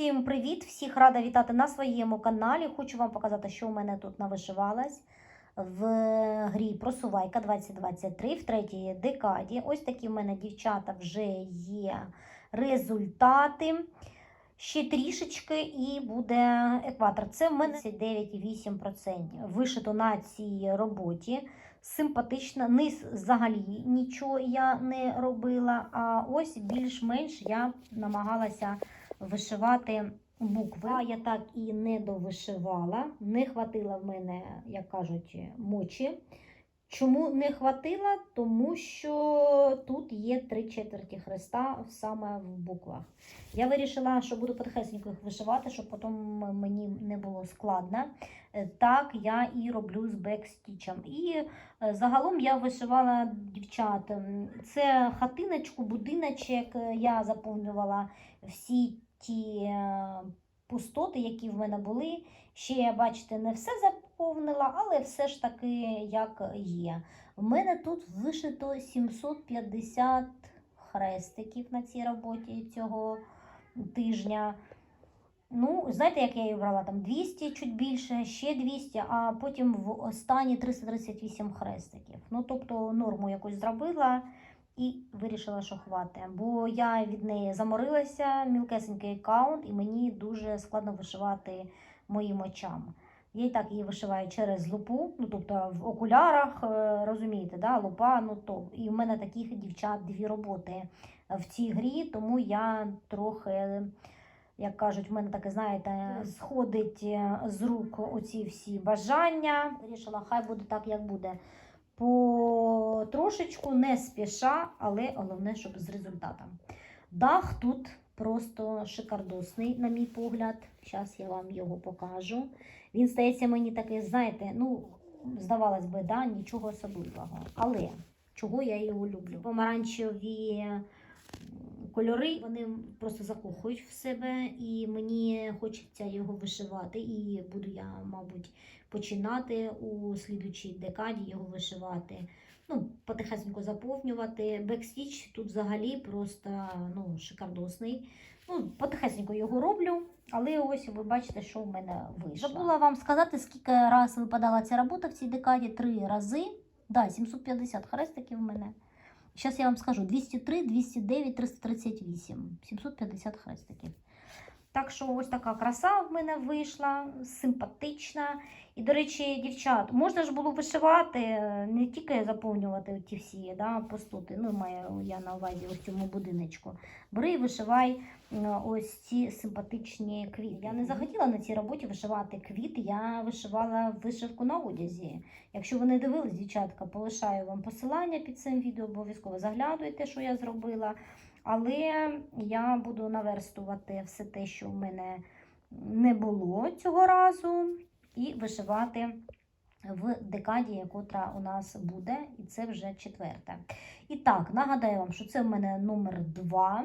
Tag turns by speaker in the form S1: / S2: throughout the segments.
S1: Усім привіт! Всіх рада вітати на своєму каналі. Хочу вам показати, що у мене тут навишивалось в грі Просувайка 2023 в третій декаді. Ось такі в мене дівчата вже є результати. Ще трішечки і буде екватор. Це в мене 9,8%. Вишито на цій роботі. Симпатично. Низ взагалі нічого я не робила. А ось більш-менш я намагалася вишивати букви. А я так і не довишивала. Не хватило в мене, як кажуть, мочі. Чому не хватило? Тому що тут є три четверті хреста саме в буквах. Я вирішила, що буду потихесенько їх вишивати, щоб потім мені не було складно. Е, Так я і роблю з бекстічем. І е, загалом я вишивала дівчат. Це хатиночку, будиночок. е, Я заповнювала всі ті пустоти, які в мене були. Ще я, бачите, не все заповнила, але все ж таки як є. В мене тут вишито 750 хрестиків на цій роботі цього тижня. Ну, знаєте, як я її брала? Там 200, чуть більше, ще 200, а потім в останні 338 хрестиків. Ну, тобто норму якусь зробила і вирішила, що хватить. Бо я від неї заморилася, мілкесенький аккаунт, і мені дуже складно вишивати моїм очам. Я і так її вишиваю через лупу, ну тобто в окулярах, е, розумієте, да, лупа, ну то. І в мене таких дівчат дві роботи в цій грі, тому я трохи, як кажуть, в мене таке, знаєте, сходить е, з рук оці всі бажання. Вирішила, хай буде так, як буде. По трошечку не спіша, але головне, щоб з результатом. Дах тут просто шикардосний, на мій погляд. Зараз я вам його покажу. Він стається мені такий, знаєте, ну, здавалось би, да, нічого особливого. Але чого я його люблю? Помаранчеві кольори, вони просто закохують в себе, і мені хочеться його вишивати. І буду я, мабуть, починати у слідучій декаді його вишивати. Ну, потихесенько заповнювати. Бекстіч тут взагалі просто ну, шикардосний. Ну, потихесенько його роблю, але ось ви бачите, що в мене вийшло. Забула вам сказати, скільки раз випадала ця робота в цій декаді. Три рази. Да, 750 хрестиків в мене. Зараз я вам скажу: 203, 209, 338. 750 хрестиків. Так що ось така краса в мене вийшла, симпатична. І, до речі, дівчат, можна ж було вишивати, е, не тільки заповнювати ті всі да, пустоти. Ну, маю я на увазі ось цьому будиночку. Бери і вишивай е, ось ці симпатичні квіти. Я не захотіла на цій роботі вишивати квіти, я вишивала вишивку на одязі. Якщо ви не дивились, дівчатка, полишаю вам посилання під цим відео, обов'язково заглядуйте, що я зробила. Але я буду наверстувати все те, що в мене не було цього разу, і вишивати в декаді, котра у нас буде, і це вже четверта. І так, нагадаю вам, що це в мене номер 2.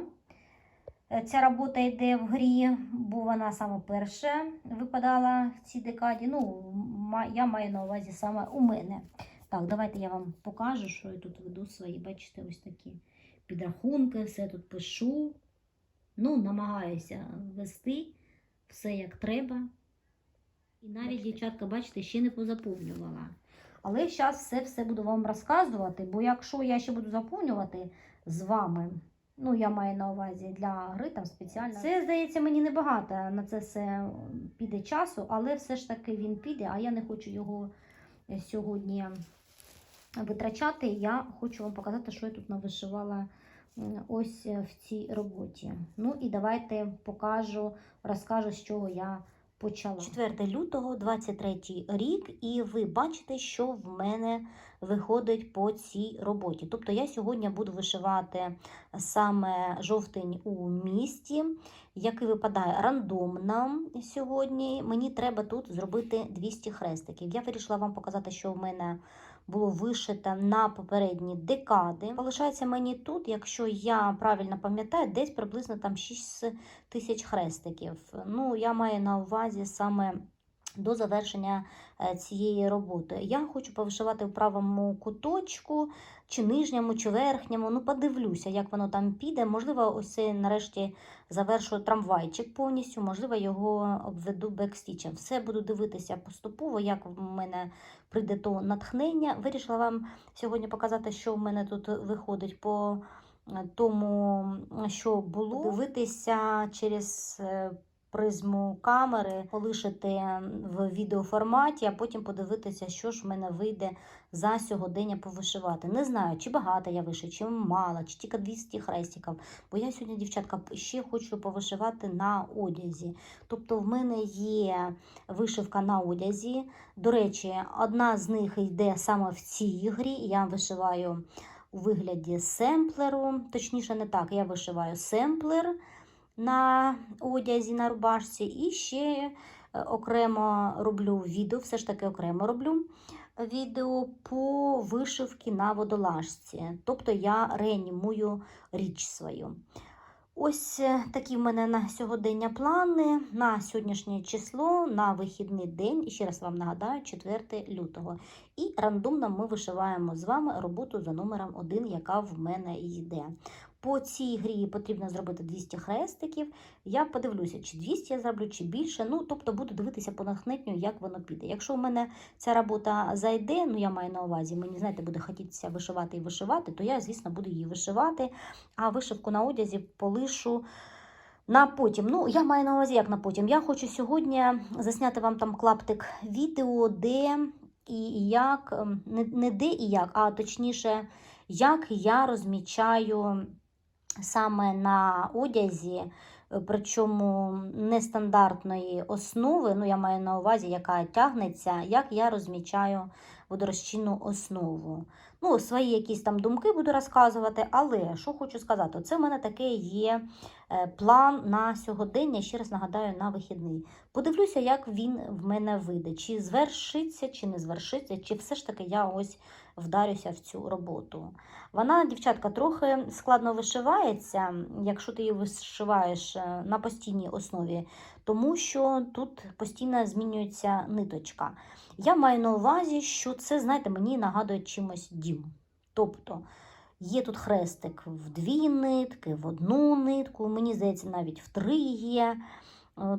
S1: Ця робота йде в грі, бо вона саме перша випадала в цій декаді. Ну, я маю на увазі саме у мене. Так, давайте я вам покажу, що я тут веду свої, бачите, ось такі підрахунки, все тут пишу. Ну, намагаюся вести все як треба. І навіть, дівчатка, бачите, ще не позаповнювала. Але зараз все все буду вам розказувати, бо якщо я ще буду заповнювати з вами, ну я маю на увазі для гри там спеціально. Це, здається, мені небагато на це все піде часу, але все ж таки він піде, а я не хочу його сьогодні витрачати. Я хочу вам показати, що я тут навишивала ось е, в цій роботі. Ну і давайте покажу, розкажу, з чого я почала. 4 лютого, 23 рік, і ви бачите, що в мене виходить по цій роботі. Тобто я сьогодні буду вишивати саме жовтень у місті, який випадає рандомно сьогодні. Мені треба тут зробити 200 хрестиків. Я вирішила вам показати, що в мене було вишито на попередні декади. Залишається мені тут, якщо я правильно пам'ятаю, десь приблизно там 6 тисяч хрестиків. Ну, я маю на увазі саме до завершення е, цієї роботи. Я хочу повишивати в правому куточку, чи нижньому, чи верхньому. Ну, подивлюся, як воно там піде. Можливо, ось нарешті завершу трамвайчик повністю, можливо, його обведу бекстічем. Все буду дивитися поступово, як в мене прийде то натхнення. Вирішила вам сьогодні показати, що в мене тут виходить по е, тому, що було. Дивитися через. Призму камери полишити в відеоформаті, а потім подивитися, що ж в мене вийде за сьогодення повишивати. Не знаю, чи багато я вишу, чи мало, чи тільки 200 хрестиків. Бо я сьогодні, дівчатка, ще хочу повишивати на одязі. Тобто, в мене є вишивка на одязі. До речі, одна з них йде саме в цій грі. Я вишиваю у вигляді семплеру. Точніше, не так, я вишиваю семплер на одязі, на рубашці, і ще е, окремо роблю відео, все ж таки окремо роблю відео по вишивці на водолажці. Тобто я реанімую річ свою. Ось е, такі в мене на сьогодення плани на сьогоднішнє число, на вихідний день. І ще раз вам нагадаю, 4 лютого. І рандомно ми вишиваємо з вами роботу за номером 1, яка в мене йде. По цій грі потрібно зробити 200 хрестиків. Я подивлюся, чи 200 я зроблю, чи більше. Ну, тобто буду дивитися по натхненню, як воно піде. Якщо в мене ця робота зайде, ну я маю на увазі, мені знаєте, буде хотітися вишивати і вишивати, то я, звісно, буду її вишивати, а вишивку на одязі полишу. На потім, ну я маю на увазі, як на потім. Я хочу сьогодні засняти вам там клаптик відео, де і як, ем, не, не де і як, а точніше, як я розмічаю саме на одязі, е, причому нестандартної основи, ну я маю на увазі, яка тягнеться, як я розмічаю водорозчинну основу. Ну, свої якісь там думки буду розказувати, але що хочу сказати, це в мене таке є е, план на сьогодення, ще раз нагадаю, на вихідний. Подивлюся, як він в мене вийде, чи звершиться, чи не звершиться, чи все ж таки я ось вдарюся в цю роботу. Вона, дівчатка, трохи складно вишивається, якщо ти її вишиваєш е, на постійній основі, тому що тут постійно змінюється ниточка. Я маю на увазі, що це, знаєте, мені нагадує чимось дім. Тобто є тут хрестик в дві нитки, в одну нитку, мені здається, навіть в три є.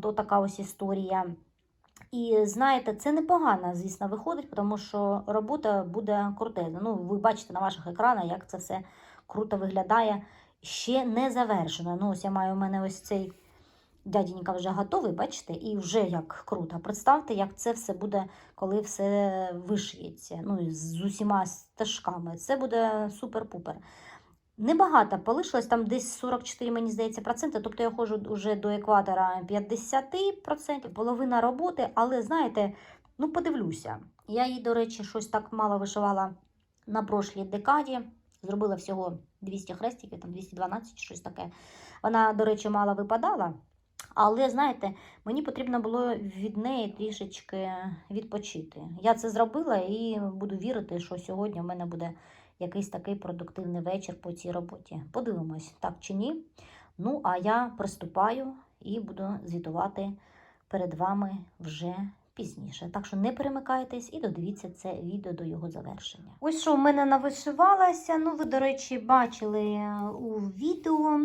S1: То така ось історія. І знаєте, це непогано, звісно, виходить, тому що робота буде крутезна. Ну, ви бачите на ваших екранах, як це все круто виглядає. Ще не завершено. Ну, ось я маю у мене ось цей дяденька вже готовий, бачите, і вже як круто. Представте, як це все буде, коли все вишиється. Ну, з усіма стежками. Це буде супер-пупер. Небагато полишилось, там десь 44, мені здається, проценти. Тобто я ходжу вже до екватора 50%, половина роботи, але знаєте, ну подивлюся. Я їй, до речі, щось так мало вишивала на прошлій декаді. Зробила всього 200 хрестиків, там 212 щось таке. Вона, до речі, мало випадала. Але, знаєте, мені потрібно було від неї трішечки відпочити. Я це зробила і буду вірити, що сьогодні в мене буде якийсь такий продуктивний вечір по цій роботі. Подивимось, так чи ні. Ну, а я приступаю і буду звітувати перед вами вже пізніше. Так що не перемикайтесь і додивіться це відео до його завершення. Ось що в мене навишивалося. Ну, ви, до речі, бачили е, у відео.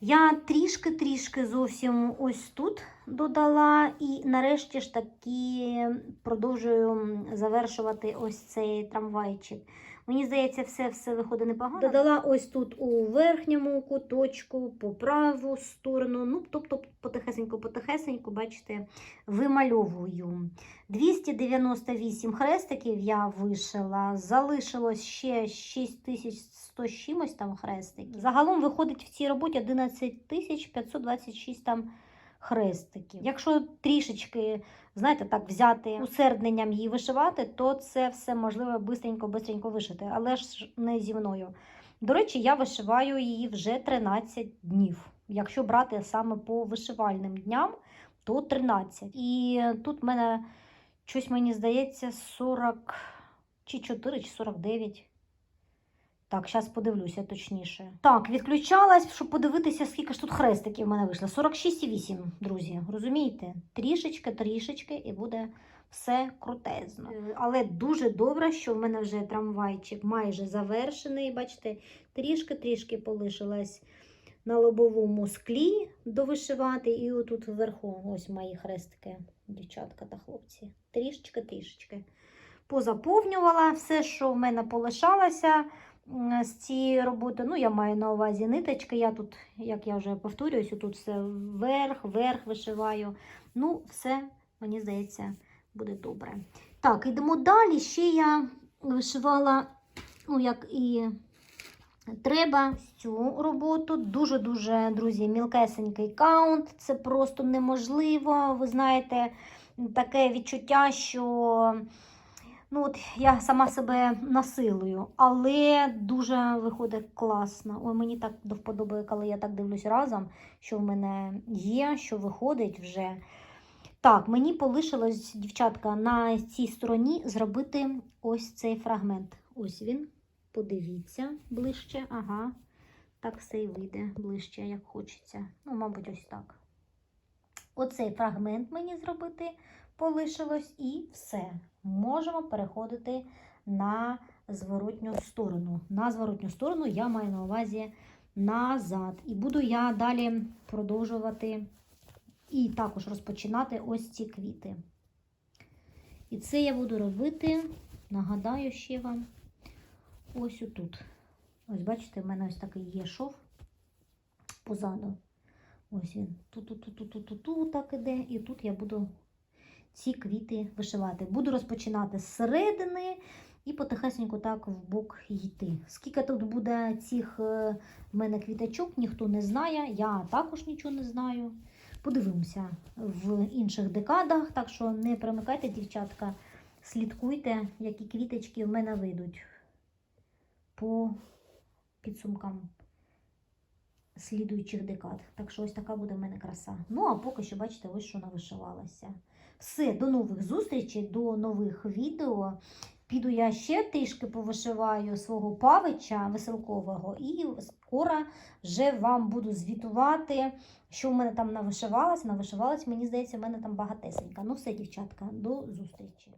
S1: Я трішки-трішки зовсім ось тут додала, і нарешті ж таки продовжую завершувати ось цей трамвайчик. Мені здається, все все виходить непогано. Додала ось тут у верхньому куточку, по праву сторону. Ну, тобто, потихесеньку-потихесеньку, бачите, вимальовую. 298 хрестиків я вишила, залишилось ще 6100 з чимось там хрестиків. Загалом виходить в цій роботі 11526 там хрестиків. Якщо трішечки, знаєте, так взяти усердненням її вишивати, то це все можливо бистренько-бистренько вишити, але ж не зі мною. До речі, я вишиваю її вже 13 днів. Якщо брати саме по вишивальним дням, то 13. І тут в мене щось мені здається 40 чи 4, чи 49 Так, зараз подивлюся точніше. Так, відключалась, щоб подивитися, скільки ж тут хрестиків в мене вийшло. 46,8, друзі. Розумієте? Трішечки, трішечки, і буде все крутезно. Е, Але дуже добре, що в мене вже трамвайчик майже завершений. Бачите, трішки-трішки полишилась на лобовому склі довишивати. І отут вверху ось мої хрестики, дівчатка та хлопці. Трішечки-трішечки. Позаповнювала все, що в мене полишалося з цієї роботи. Ну, я маю на увазі ниточки. Я тут, як я вже повторююсь, тут все вверх, вверх вишиваю. Ну, все, мені здається, буде добре. Так, йдемо далі. Ще я вишивала, ну, як і треба, цю роботу. Дуже-дуже, друзі, мілкесенький каунт. Це просто неможливо. Ви знаєте, таке відчуття, що. Ну, от я сама себе насилую, але дуже виходить класно. Ой, мені так до вподоби, коли я так дивлюсь разом, що в мене є, що виходить вже. Так, мені полишилось, дівчатка, на цій стороні зробити ось цей фрагмент. Ось він. Подивіться ближче. Ага. Так все і вийде ближче, як хочеться. Ну, мабуть, ось так. Оцей фрагмент мені зробити полишилось і все. Можемо переходити на зворотню сторону. На зворотню сторону я маю на увазі назад. І буду я далі продовжувати і також розпочинати ось ці квіти. І це я буду робити, нагадаю ще вам, ось отут. Ось, бачите, в мене ось такий є шов позаду. Ось він. Тут-тут-тут-тут-тут так іде. І тут я буду ці квіти вишивати. Буду розпочинати з середини і потихесенько так в бок йти. Скільки тут буде цих е, в мене квіточок, ніхто не знає. Я також нічого не знаю. Подивимося в інших декадах, так що не примикайте, дівчатка, слідкуйте, які квіточки в мене вийдуть по підсумкам слідуючих декад. Так що ось така буде в мене краса. Ну, а поки що, бачите, ось що навишивалася. Все, до нових зустрічей, до нових відео. Піду я ще трішки повишиваю свого павича веселкового, і скоро вже вам буду звітувати, що в мене там навишивалось. Навишивалось, мені здається, в мене там багатесенька. Ну все, дівчатка, до зустрічі.